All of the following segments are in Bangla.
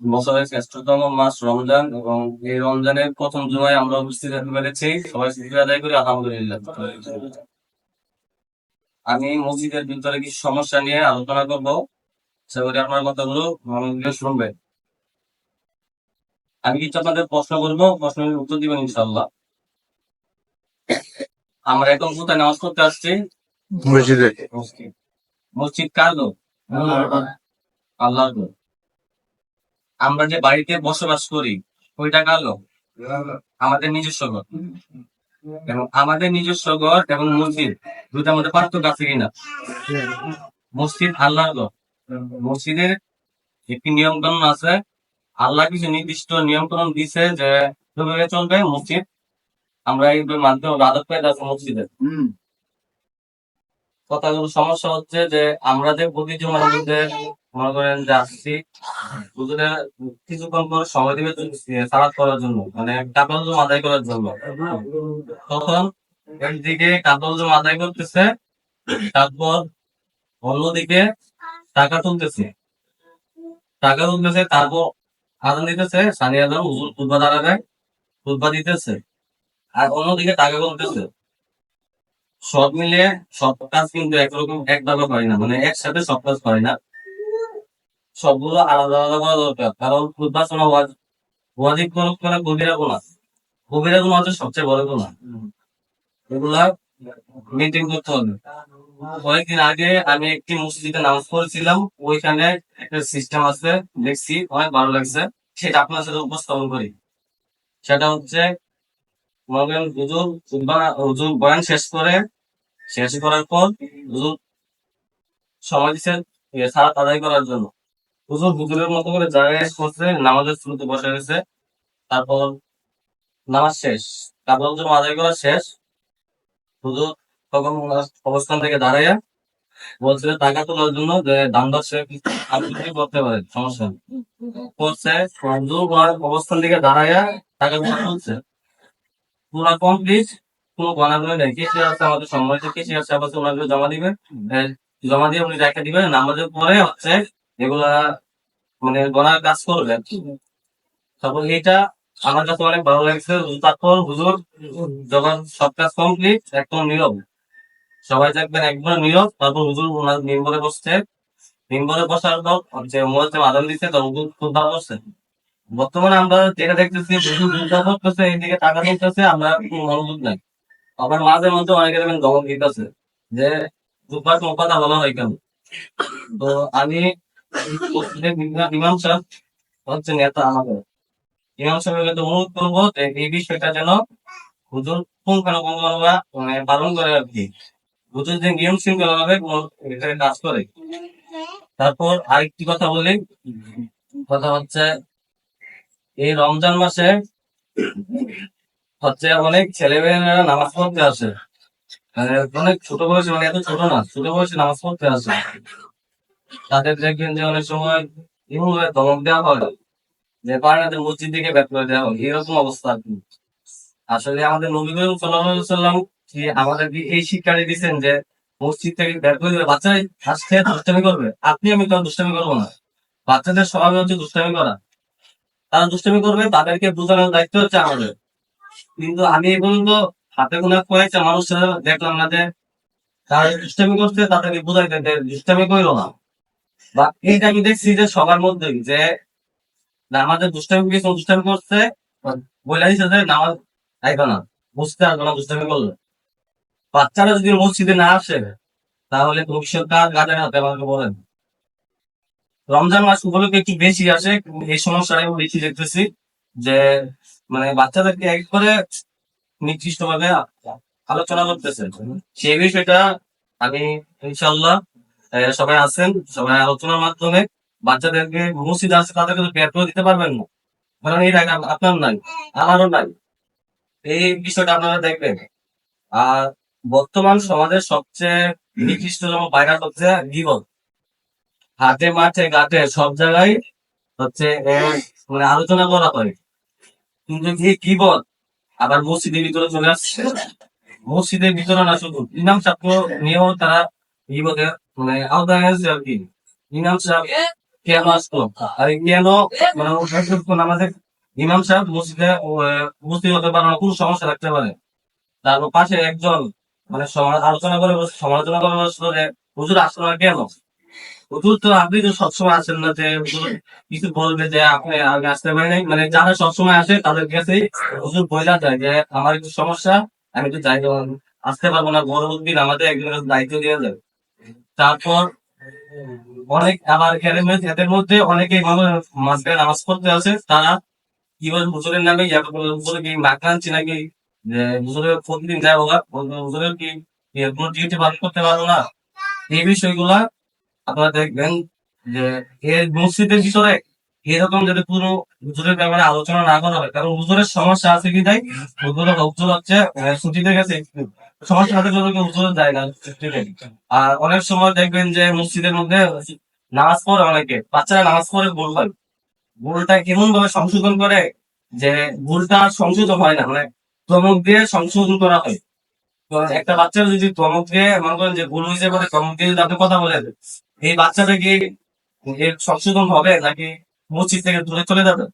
বছরের শ্রেষ্ঠতম মাস রমজান এবং এই রমজানের প্রথম জুমায় আমরা উপস্থিত থাকতে পেরেছি। সবাই শুক্রিয়া আদায় করি আলহামদুলিল্লাহ। আমি মসজিদের ভিতরে কিছু সমস্যা নিয়ে আলোচনা করব। সেগুলি আপনার কথাগুলো মনোযোগ শুনবেন। আমি কিছু আপনাদের প্রশ্ন করব। প্রশ্নের উত্তর দিবেন ইনশাল্লাহ আমরা এখন কোথায় নামাজ পড়তে আসছি? মসজিদে। মসজিদ। মসজিদ কার গো আল্লাহর গো আমরা যে বাড়িতে বসবাস করি ওইটা গো আমাদের নিজস্ব ঘর। এবং আমাদের নিজস্ব ঘর এবং মসজিদ দুটার মধ্যে পার্থক্য আছে কিনা? মসজিদ আল্লাহর ঘর। মসজিদের একটি নিয়ম কানুন আছে আল্লাহ কিছু নির্দিষ্ট নিয়ম কানুন দিছে যে কীভাবে চলবে মসজিদ আমরা এই মাধ্যমে আদত পেয়ে যাচ্ছি মসজিদে কথাগুলো সমস্যা হচ্ছে যে আমরা যে প্রতি জমার মধ্যে মনে করেন যে আসছি হুজুরে কিছুক্ষণ পর সময় দিবে করার জন্য মানে জমা আদায় করার জন্য। তখন একদিকে জমা আদায় করতেছে, তারপর অন্যদিকে টাকা তুলতেছে। টাকা তুলতেছে, তারপর আদান দিতেছে সানি আদান খুতবা দাঁড়াবে খুতবা দিতেছে, আর অন্যদিকে টাকা তুলতেছে। সব মিলে সব কাজ কিন্তু একরকম, একভাবে হয় না মানে একসাথে সব কাজ হয় না। সবগুলো আলাদা আলাদা করা দরকার। কারণ নির্বাচন ওয়াজিব কোন করে গভীরা গোনা গভীরা গোনা হচ্ছে সবচেয়ে বড় গোনা এগুলা মেনটেন করতে হবে। কয়েকদিন আগে আমি একটি মসজিদে নামাজ পড়েছিলাম। ওইখানে একটা সিস্টেম আছে, দেখছি, অনেক ভালো লাগছে। সেটা আপনার সাথে উপস্থাপন করি। সেটা হচ্ছে মনে করেন হুজুর হুজুর বয়ান শেষ করে, শেষ করার পর হুজুর সময় দিচ্ছে সারা আদায় করার জন্য। হুজুর হুজুরের মতো করে জায়গায় করছে নামাজের শুরুতে বসে গেছে, তারপর নামাজ শেষ কাপড় জন্য আদায় করা শেষ। হুজুর তখন অবস্থান থেকে দাঁড়াইয়া বলছিল টাকা তোলার জন্য যে দর সে আপনি করতে পারেন সমস্যা করছে, হুজুর অবস্থান থেকে দাঁড়াইয়া টাকা তুলছে। পুরা কমপ্লিট কোনো গণাগুলো নেই। কৃষি আছে আমাদের সম্মানিত কৃষি আছে আবার জমা দিবে জমা দিয়ে উনি রেখে দিবেন। আমাদের পরে হচ্ছে এগুলা মানে গণার কাজ করবে। তারপর এটা আমার কাছে অনেক ভালো লাগছে। তারপর হুজুর, যখন সব কাজ কমপ্লিট একদম নীরব। সবাই থাকবেন একবার নীরব। তারপর হুজুর ওনার নিম্বরে বসছে। নিম্বরে বসার পর হচ্ছে মোয়াজ্জেম আদান দিচ্ছে তখন হুজুর খুব ভালো বসছে বর্তমানে আমরা যেটা দেখতেছি, হুজুর করতেছে এইদিকে টাকা তুলতেছে, আমরা মনোযোগ নাই। আবার মাঝে মধ্যে অনেকে দেখবেন দমন দিতেছে, যে দুপার কথা ভালো হয় কেন? তো আমি ইমাম সাহেব হচ্ছে নেতা আমাদের ইমাম সাহেবের কাছে অনুরোধ করব এই বিষয়টা যেন হুজুর পুঙ্খানুপুঙ্খ মানে পালন করে আর কি হুজুর যে নিয়ম এটাকে কাজ করে তারপর আরেকটি কথা বলি। কথা হচ্ছে, এই রমজান মাসে হচ্ছে অনেক ছেলে মেয়েরা নামাজ পড়তে আসে। মানে অনেক ছোট বয়সে মানে এত ছোট না, ছোট বয়সে নামাজ পড়তে আসে। তাদের দেখবেন যে অনেক সময় এমন ভাবে ধমক দেওয়া হয়। যে পাড়াতে মসজিদ দিকে ব্যাক করে দেওয়া হয়। এরকম অবস্থা আসলে আমাদের নবী সাল্লাম কি আমাদেরকে এই শিক্ষাটা দিচ্ছেন যে মসজিদ থেকে বের করে দেবে বাচ্চারা হাস থেকে দুষ্টামি করবে? আপনি আমি তো দুষ্টামি করব না। বাচ্চাদের স্বভাব হচ্ছে দুষ্টামি করা। তারা দুষ্টামি করবে, তাদেরকে বোঝানোর দায়িত্ব হচ্ছে আমাদের। কিন্তু আমি এই পর্যন্ত হাতে গোনা কয়েকটা মানুষের দেখলাম না যে তারা দুষ্টামি করছে, তাদেরকে বোঝাইতে যে দুষ্টামি করল না। বা এইটা আমি দেখছি যে সবার মধ্যে যে না আমাদের দুষ্টামি কিছু দুষ্টামি করছে, বলে দিচ্ছে যে নামাজ আইবে না, বুঝতে আসবে না দুষ্টামি করলে। বাচ্চারা যদি মসজিদে না আসে, তাহলে ভবিষ্যৎ কাজ গাছের হাতে আমাকে বলেন? রমজান মাস উপলক্ষে একটু বেশি আসে, এই সমস্যাটা আমি বেশি দেখতেছি যে মানে বাচ্চাদেরকে এক করে নির্দিষ্ট ভাবে আলোচনা করতেছে। সেই বিষয়টা আমি ইনশাল্লাহ সবাই আছেন, সবাই আলোচনার মাধ্যমে বাচ্চাদেরকে মসজিদ আছে তাদেরকে তো বের দিতে পারবেন না। কারণ এই টাকা আপনার নাই, আমারও নাই। এই বিষয়টা আপনারা দেখবেন। আর বর্তমান সমাজের সবচেয়ে নিকৃষ্টতম ভাইরাস হচ্ছে গিবল। হাটে মাঠে, ঘাটে, সব জায়গায় হচ্ছে মানে আলোচনা করা হয়। কিন্তু এই গিবল আবার মসজিদের ভিতরে চলে আসছে। মসজিদের ভিতরে না শুধু ইমাম সাহেব নিয়েও তারা গিবতের মানে আওতায় আছে আর কি ইমাম সাহেব কেন আসতো আর কেন মানে আমাদের ইমাম সাহেব মসজিদে উপস্থিত হতে পারে না কোনো সমস্যা থাকতে পারে তারপর পাশে একজন মানে আলোচনা করে বসে সমালোচনা করে বসল যে হুজুর আসলো না কেন হুজুর তো আপনি তো সবসময় আসেন না যে হুজুর কিছু বলবে যে আপনি আগে আসতে পারেন নাই মানে যারা সবসময় আসে তাদের কাছে হুজুর বইলা যায় যে আমার একটু সমস্যা আমি তো যাই আসতে পারব না বড় দিন আমাদের একজনের দায়িত্ব দিয়ে যাবে তারপর, অনেক আবার এদের মধ্যে- অনেকে মাঝখানে নামাজ পড়তে আছে তারা বলে হুজুরের নামে ইয়া করে হুজুরে কি মাখা আনছি নাকি হুজুরের প্রতিদিন যায় ওরা হুজুরের কি কোনো ডিউটি পালন করতে পারব না? এই বিষয়গুলা আপনারা দেখবেন যে এর মসজিদের ভিতরে এরকম যদি কোনো হুজুরের ব্যাপারে আলোচনা না করা হয়, কারণ হুজুরের সমস্যা আছে কি তাই? হুজুরের হুজুর হচ্ছে ছুটিতে গেছে সমস্যা আছে জন্য কেউ যায় না আর অনেক সময় দেখবেন যে মসজিদের মধ্যে নামাজ পড়ে অনেকে, বাচ্চারা নামাজ পড়ে ভুল হয়। ভুলটা এমন ভাবে সংশোধন করে যে ভুলটা সংশোধন হয় না মানে ধমক দিয়ে সংশোধন করা হয়। একটা বাচ্চার যদি ধমক দিয়ে মনে করেন যে ভুল হয়েছে বলে ধমক দিয়ে যদি কথা বলেন এই বাচ্চাটা কি এর সংশোধন হবে নাকি মসজিদ থেকে দূরে চলে যাবে?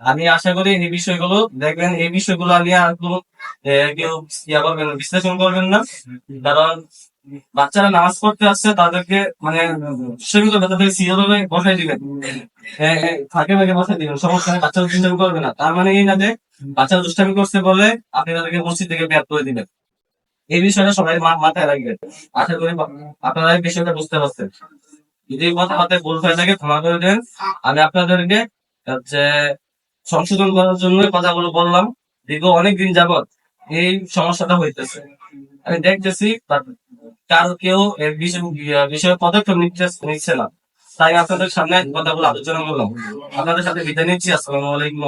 আমি আশা করি এই বিষয়গুলো দেখবেন, এই বিষয়গুলো নিয়ে আর কোনো কেউ করবেন বিশ্লেষণ করবেন না। কারণ বাচ্চারা নামাজ পড়তে আসছে, তাদেরকে মানে সীমিত তাদের সিরিয়াল বসাই দিবেন। ফাঁকে ফাঁকে বসাই দিবেন, সমস্যা নেই, বাচ্চারা দুষ্টামি করবে না। তার মানে এই না যে বাচ্চারা দুষ্টামি করছে বলে আপনি তাদেরকে মসজিদ থেকে ব্যাপ করে দিবেন। এই বিষয়টা সবাই মাথায় রাখবেন। আশা করি আপনারা এই বিষয়টা বুঝতে পারছেন। যদি কথা হয়ে থাকে, ক্ষমা করে দেন। আমি আপনাদেরকে হচ্ছে সংশোধন করার জন্য কথাগুলো বললাম। দীর্ঘ অনেক দিন যাবত এই সমস্যাটা হইতেছে। আমি দেখতেছি কার কেউ এর বিষয়ে পদক্ষেপ নিচ্ছে না। তাই আপনাদের সামনে কথাগুলো আলোচনা করলাম আপনাদের সাথে বিদায় নিচ্ছি। আসসালামু আলাইকুম